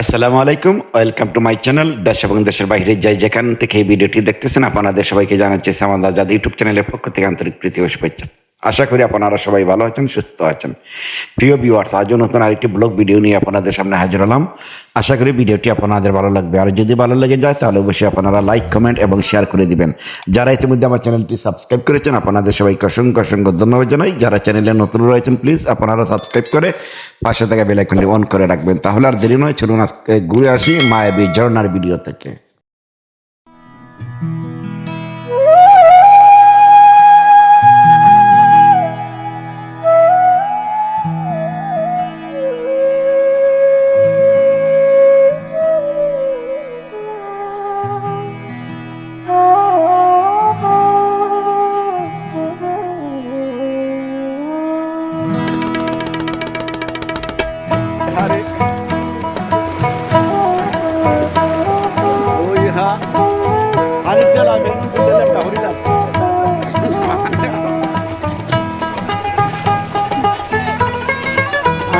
আসসালামু আলাইকুম, welcome to my channel দেশ এবং দেশের বাইরে যাই যেখান থেকে এই ভিডিওটি দেখতেছেন, আপনাদের সবাইকে জানাচ্ছি সামাদ আজাদ ইউটিউব চ্যানেলের পক্ষ থেকে আন্তরিক প্রীতি ও শুভেচ্ছা। আশা করি আপনারা সবাই ভালো আছেন, সুস্থ আছেন। প্রিয় ভিউয়ার্স আজও নতুন আরেকটি ব্লগ ভিডিও নিয়ে আপনাদের সামনে হাজির হলাম। আশা করি ভিডিওটি আপনাদের ভালো লাগবে। আর যদি ভালো লেগে যায়, তাহলে অবশ্যই আপনারা লাইক কমেন্ট এবং শেয়ার করে দিবেন। যারা ইতিমধ্যে আমার চ্যানেলটি সাবস্ক্রাইব করেছেন, আপনাদের সবাইকে অসংখ্য অসংখ্য ধন্যবাদ জানাই। যারা চ্যানেলে নতুন রয়েছেন প্লিজ আপনারা সাবস্ক্রাইব করে পাশে থাকা বেলাইকনটি অন করে রাখবেন। তাহলে আর দেরি নয়, চলুন আজকে ঘুরে আসি মায়াবী ঝর্ণার ভিডিও থেকে।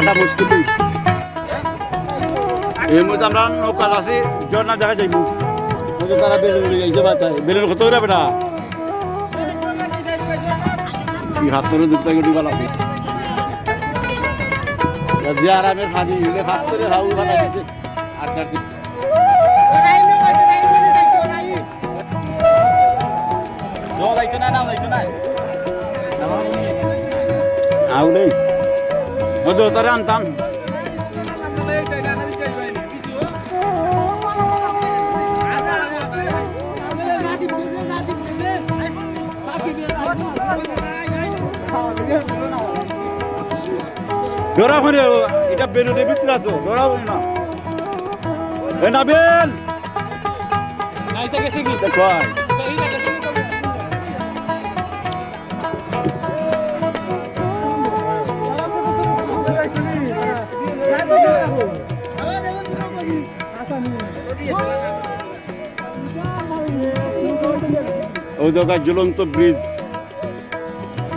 আটা মুশকিল এই মধ্যে আমরা নৌকা আছি ঝর্ণা দেখা যাইব। তারা বেলুন যাইছে বাচ্চায় বেলুন কত করে বেটা কি হাত ধরে দুধটা গুটি বালাবি যে আরামের খানি হলে হাত ধরে হাউ বানা গেছে আটটার দিন আউলে মধু তারে আনতাম। ডরা করে এটা বেলুনের ভিতরে আছো ডরাবো না। এ নাবেল। কয়? ওই দোকান ঝুলন্ত ব্রিজ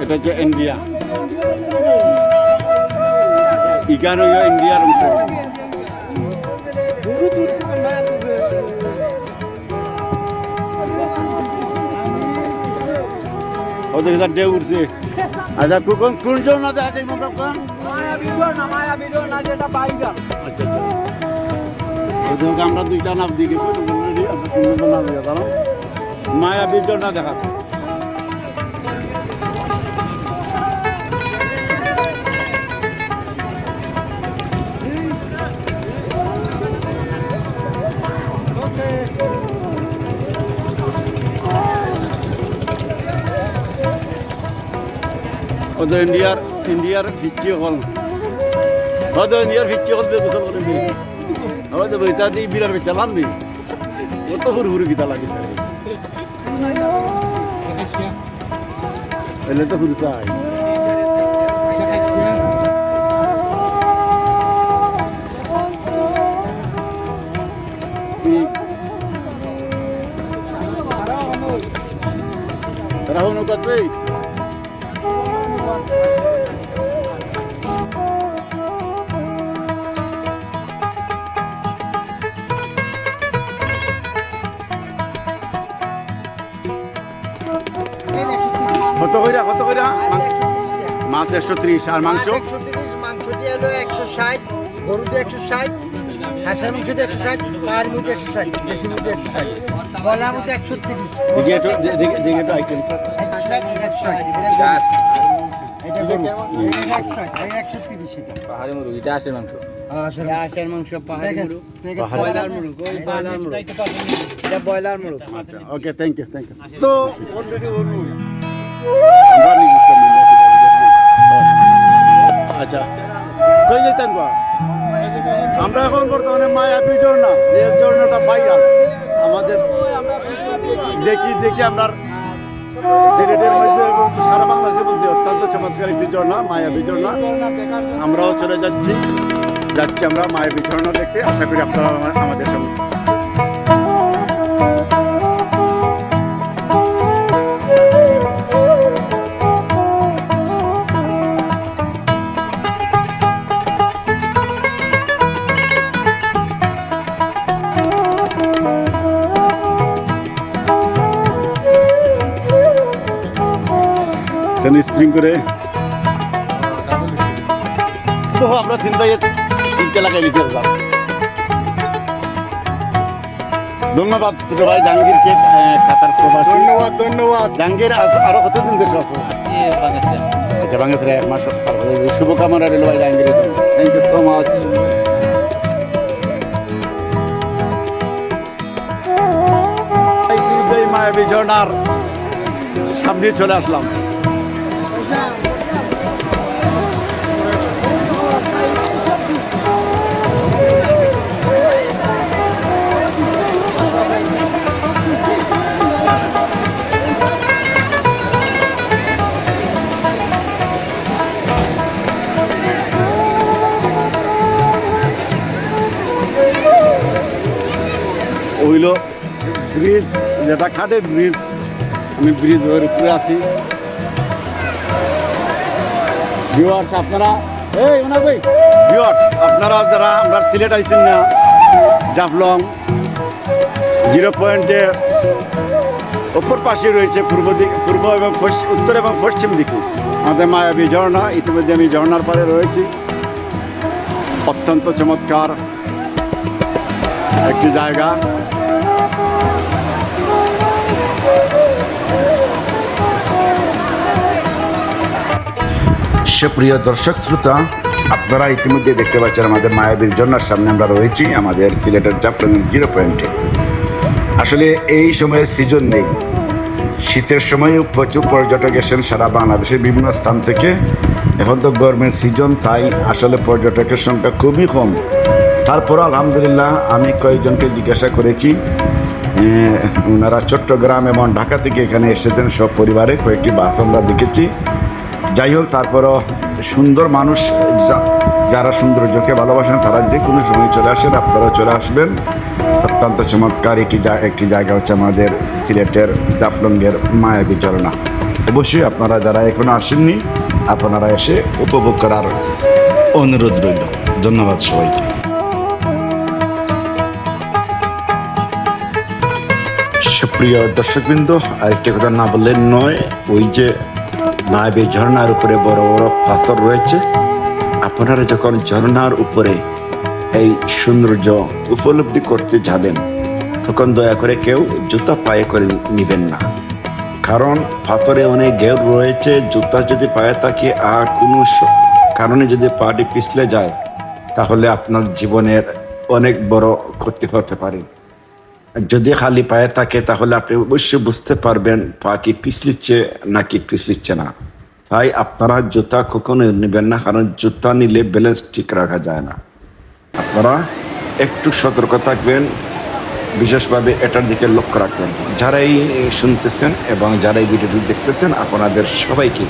এটা হচ্ছে ইন্ডিয়া। ইগানো ইন্ডিয়ার অংশ। ওদের কাছে ডে উঠছে। আচ্ছা কোন কোন জন দেখা যায় মোবাইল কোন? আচ্ছা আচ্ছা। আমরা দুইটা নাম দিয়ে গেছি আমরা তিনজন নাম দিয়ে গেলাম মায়াবীর জন্য দেখা। ইন্ডিয়ার ইন্ডিয়ার ফিচ্ছি হল। ওদের ইন্ডিয়ার ফিচ্ছি হল গোসল করে আমাদের বইটা দিয়ে বিরার বেচা লাম নেই ও তো হুরু হুরু গীতা লাগে এলে তো শুধু চাই রাহুল নৌকাত ভাই কত কইরা কত কইরা? মাছ একশো ত্রিশ আর মাংস? মাংস দিয়ে হলো একশো ষাট গরু দিয়ে একশো ষাট হাঁসের মাংস দিয়ে একশো ষাট পায়ের মধ্যে একশো ষাট দেশি মধ্যে একশো ষাট গলার মধ্যে একশো তিরিশ। দেখি একটু দেখি দেখি আইটেম একশো ষাট এটা গরু একশো ষাট একশো তিরিশ এটা। পাহাড়ি মুরগি এটা মাংস। হাঁসের হাঁসের মাংস পাহাড়ি মুরগ ব্রয়লার মুরগ ওই ব্রয়লার মুরগ এটা ব্রয়লার মুরগ okay thank you thank you তো আচ্ছা কই যেতেন আমরা এখন বর্তমানে মায়াবী ঝর্ণা যে ঝর্ণাটা ভাইরাল আমাদের দেখি দেখি আমরা সিলেটের মধ্যে এবং সারা বাংলাদেশের মধ্যে অত্যন্ত চমৎকার একটি ঝর্ণা মায়াবী ঝর্ণা আমরাও চলে যাচ্ছি যাচ্ছি আমরা মায়াবী ঝর্ণা দেখতে। আশা করি আপনারা আমাদের সঙ্গে স্টেন স্প্রিং করে। তো আমরা তিন ভাই তিনটে লাগাই নিচে আসলাম ধন্যবাদ ছোট ভাই জাহাঙ্গীরকে কাতার প্রবাসী। ধন্যবাদ ধন্যবাদ। জাহাঙ্গীর আরও কতদিন দেশে আছে? আচ্ছা বাংলাদেশের এক মাস শুভকামনা রইল ভাই জাহাঙ্গীরের জন্য। থ্যাংক ইউ সো মাচ মায়াবী ঝর্ণার সামনে চলে আসলাম। ব্রিজ, যেটা খাটে ব্রিজ, আমি ব্রিজ ওর উপরে আছি ভিউয়ার্স আপনারা এই ওনা ভাই। ভিউয়ার্স আপনারা যারা আমরা সিলেট আইছেন না, জাফলং, জিরো পয়েন্টে অপর পাশে রয়েছে পূর্ব দিক পূর্ব এবং পশ্চিম উত্তর এবং পশ্চিম দিকে। আমাদের মায়াবী ঝর্ণা, ইতিমধ্যে আমি ঝর্ণার পাড়ে রয়েছি। অত্যন্ত চমৎকার একটি জায়গা। সুপ্রিয় দর্শক, শ্রোতা, আপনারা ইতিমধ্যে দেখতে পাচ্ছেন আমাদের মায়াবীর জন্নার সামনে আমরা রয়েছি, আমাদের সিলেটের জাফলংয়ের জিরো পয়েন্টে আসলে এই সময়ের সিজন নেই। শীতের সময়ও প্রচুর পর্যটক এসেন সারা বাংলাদেশের বিভিন্ন স্থান থেকে। এখন তো গরমের সিজন তাই আসলে পর্যটকের সংখ্যা খুবই কম। তারপর আলহামদুলিল্লাহ আমি কয়েকজনকে জিজ্ঞাসা করেছি ওনারা চট্টগ্রাম এবং ঢাকা থেকে এখানে এসেছেন সব পরিবারে কয়েকটি বাস আমরা দেখেছি। যাই হোক, তারপরও সুন্দর মানুষ যারা সৌন্দর্যকে ভালোবাসেন, তারা যে কোনো সময় চলে আসেন আপনারা চলে আসবেন। অত্যন্ত চমৎকার একটি একটি জায়গা হচ্ছে আমাদের সিলেটের জাফলঙ্গের মায়াবী ঝরনা অবশ্যই আপনারা যারা এখনও আসেননি, আপনারা এসে উপভোগ করার অনুরোধ রইল। ধন্যবাদ সবাইকে। সুপ্রিয় দর্শকবৃন্দ, আরেকটি কথা না বললেন নয়, ওই যে মায়াবী ঝর্ণার উপরে বড় বড় পাথর রয়েছে। আপনারা যখন ঝর্ণার উপরে এই সৌন্দর্য উপলব্ধি করতে যাবেন, তখন দয়া করে কেউ জুতা পায়ে করে নেবেন না। কারণ পাথরে অনেক গের রয়েছে, জুতা যদি পায়ে থাকে আর কোনো কারণে যদি পাটি পিছলে যায়, তাহলে আপনার জীবনের অনেক বড় ক্ষতি হতে পারে। যদি খালি পায়ে থাকে, তাহলে আপনি অবশ্যই বুঝতে পারবেন পা কি পিছলিচ্ছে নাকি পিছলিচ্ছে না। তাই আপনারা জুতা কখনো নেবেন না, কারণ জুতা নিলে ব্যালেন্স ঠিক রাখা যায় না। আপনারা একটু সতর্ক থাকবেন, বিশেষভাবে এটার দিকে লক্ষ্য রাখবেন। যারাই শুনতেছেন এবং যারা এই ভিডিওটি দেখতেছেন, আপনাদের সবাইকে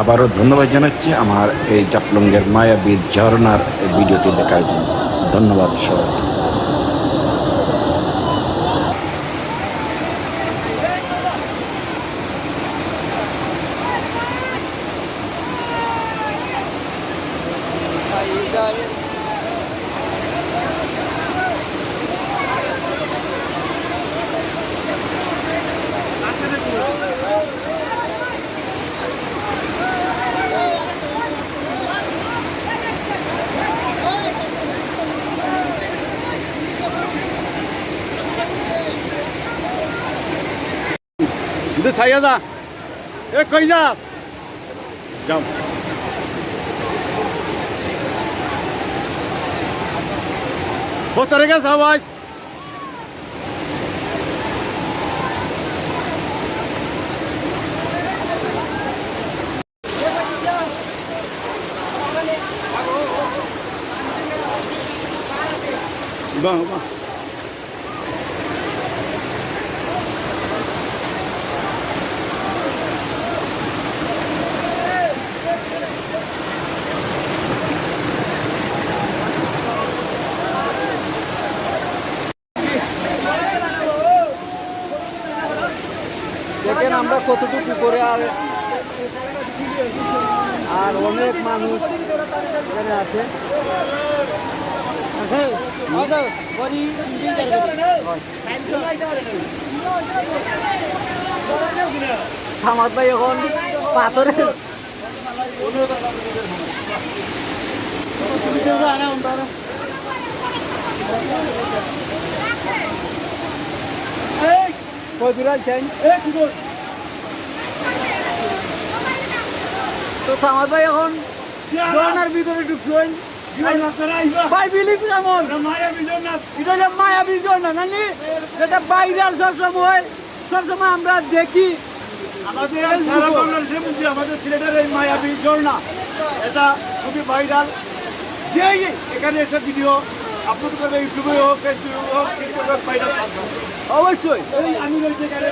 আবারও ধন্যবাদ জানাচ্ছি আমার এই জাফলঙ্গের মায়াবীর ঝর্ণার এই ভিডিওটি দেখার জন্য। ধন্যবাদ সবাইকে। কিন্তু সাইয়া যা এ কই যাস? যাও। ভোতরে গেছে আওয়াজ বাহ বাহ দেখেন আমরা কতটুকু করে আর আর অনেক মানুষ এখানে আছে। সামাদ ভাই এখন পাথরের তো সামাদ ভাই এখন জোয়ানার ভিতরে ঢুকছেন ভাই বিলিপ কেমন এটা হলো মায়াবী ঝর্ণা নানি যেটা বাইরাল সবসময় সবসময় আমরা দেখি আমাদের সারা বাংলাদেশে বুঝি আমাদের সিলেটের এই মায়াবী ঝর্ণা এটা খুবই ভাইরাল যেই এখানে এসে ভিডিও আপলোড করবে ইউটিউবে হোক ফেসবুকে হোক টিকটকে হোক ভাইরাল অবশ্যই। এই আমি রয়েছি এখানে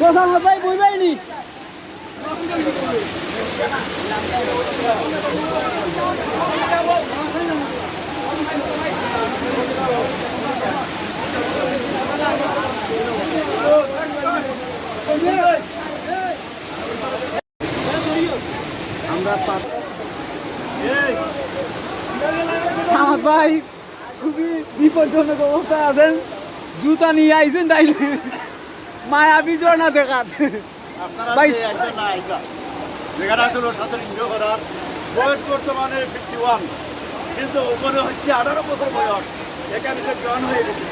কথা মাথায় বইবাইনি আমরা পা- সামাদ ভাই খুবই বিপজ্জনক অবস্থায় আছেন জুতা নিয়ে আইছেন তাইলে। মায়াবী ঝর্ণা দেখাত। ভাই। যেখানে আসলে ওর সাথে এনজয় করার বয়স বর্তমানে ফিফটি ওয়ান কিন্তু মনে হচ্ছে আঠারো বছর বয়স। এখানে সে জন হয়ে গেছে।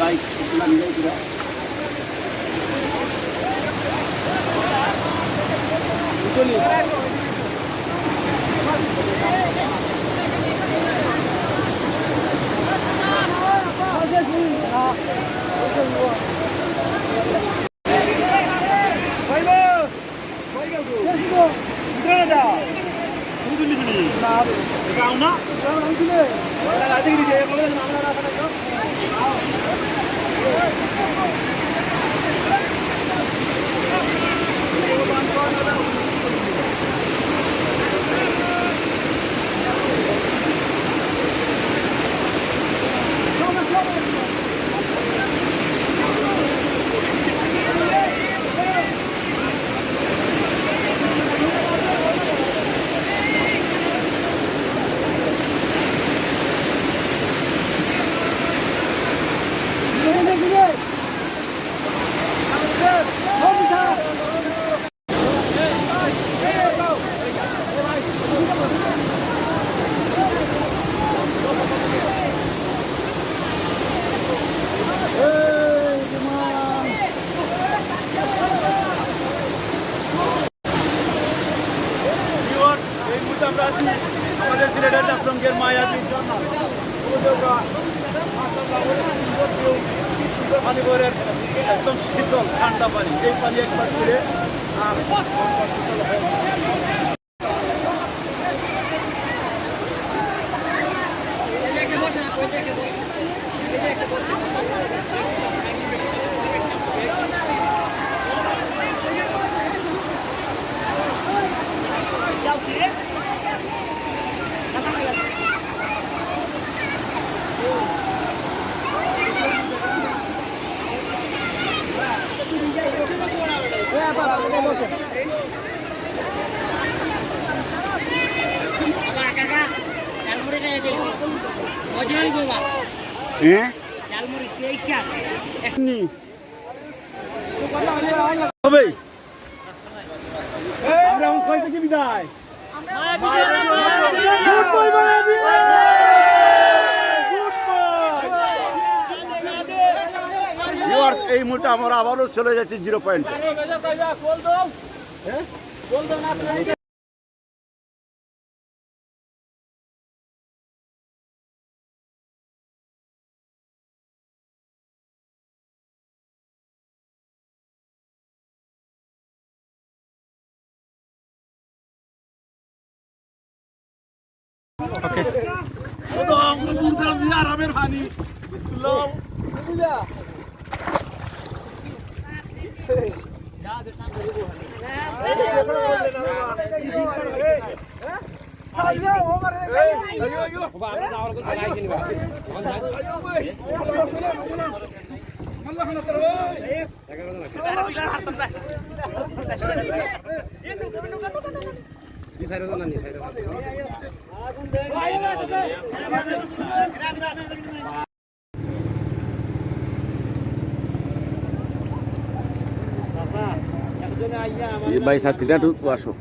বাইক 아, 가위바위보! 가위바위보! 일어나자! 무슨 일이? 나, 내가 안 나? 내가 안 죽네. 내가 나한테 그러지. 거기서 안 나가, 사라져? 아. Gracias, বিদায়? এই মুহূর্তে আমরা আবারও চলে যাচ্ছি জিরো পয়েন্ট আরামের পানি বিসমিল্লাহ ভাই সাথীটা ঢুকবো আসো।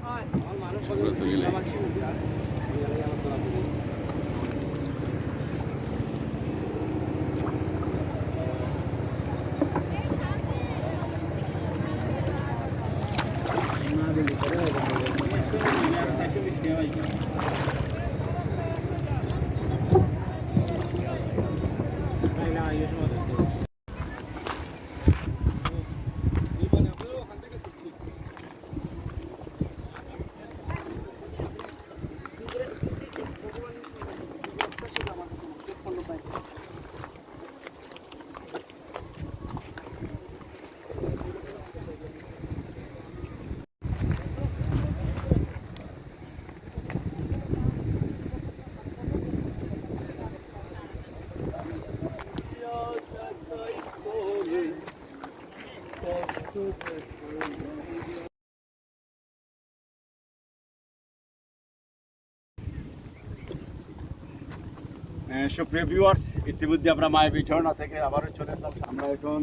সুপ্রিয় ভিউয়ার্স ইতিমধ্যে আমরা মায়ের ঝর্ণা থেকে আবারও চলে এলাম আমরা এখন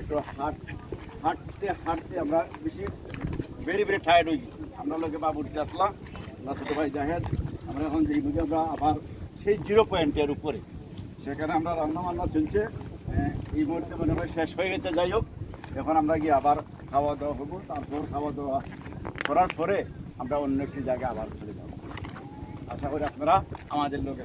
একটু হাট হাঁটতে হাঁটতে আমরা বেশি ভেরি ভেরি টায়ার্ড হয়ে গেছি। আমরা লোকে বাবুরতে আসলাম না ছোটো ভাই জাহেদ, আমরা এখন যেই বুঝে আমরা আবার সেই জিরো পয়েন্টের উপরে। সেখানে আমরা রান্না বান্না চলছে এই মুহূর্তে মনে হয় শেষ হয়ে গেছে, যাই হোক। এখন আমরা গিয়ে আবার খাওয়া দাওয়া হব। তারপর খাওয়া দাওয়া করার পরে আমরা অন্য একটি জায়গায় আবার চলে যাব। আশা করি আপনারা আমাদের লোকে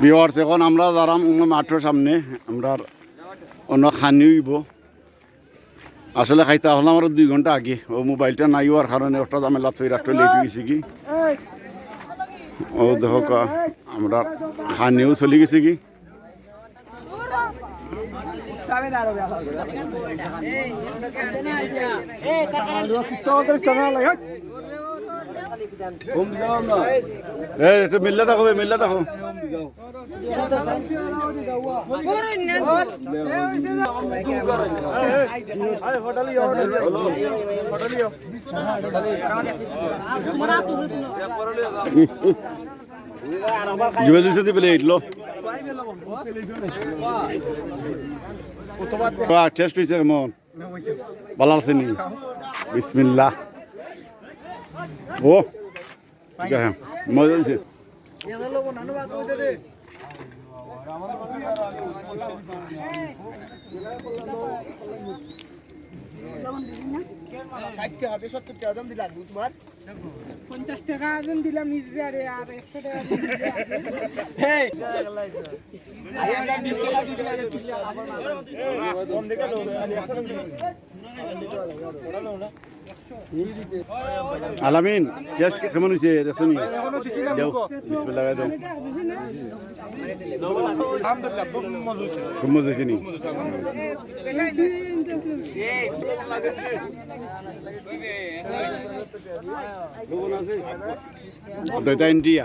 ভিওয়ার্স এখন আমরা দাঁড়াম মাঠের সামনে আমরা অন্য খানি হইব আসলে খাইতে হলাম আমার দুই ঘণ্টা আগে ও মোবাইলটা নাই হওয়ার কারণে একটা জামেলা তৈরি রাখতে লেট গেছি কি ও দেখো আমরা খানিও চলি গেছি কি এই একটু মিললে দেখো মিললে দেখো জুয়ে দিছে দি প্লেট লো টেস্ট হয়েছে কেমন ভালো আছে নি বিসমিল্লাহ ও ঠিক আছে মজা পঞ্চাশ টাকা আজন দিলাম নিজে আরে আর একশো টাকা আলামিন টেস্ট কেমন হয়েছে রেশনি বিসমিল্লাহ দেও। খুব মজা হয়েছে নি। ইন্ডিয়া।